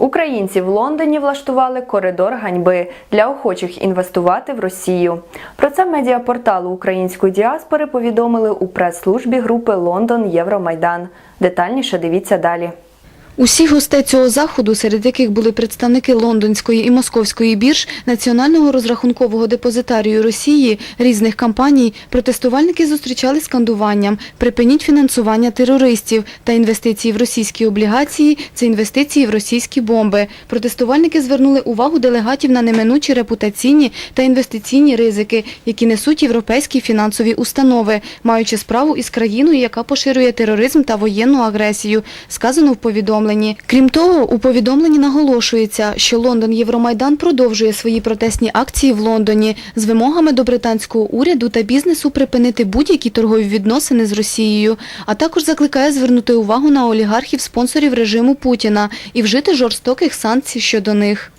Українці в Лондоні влаштували коридор ганьби для охочих інвестувати в Росію. Про це медіапорталу української діаспори повідомили у прес-службі групи Лондон Євромайдан. Детальніше дивіться далі. Усі гостей цього заходу, серед яких були представники лондонської і московської бірж, Національного розрахункового депозитарію Росії, різних компаній, протестувальники зустрічали скандуванням «Припиніть фінансування терористів» та інвестиції в російські облігації – це інвестиції в російські бомби. Протестувальники звернули увагу делегатів на неминучі репутаційні та інвестиційні ризики, які несуть європейські фінансові установи, маючи справу із країною, яка поширює тероризм та воєнну агресію, сказано в повідомленні. Крім того, у повідомленні наголошується, що Лондон Євромайдан продовжує свої протестні акції в Лондоні з вимогами до британського уряду та бізнесу припинити будь-які торгові відносини з Росією, а також закликає звернути увагу на олігархів-спонсорів режиму Путіна і вжити жорстоких санкцій щодо них.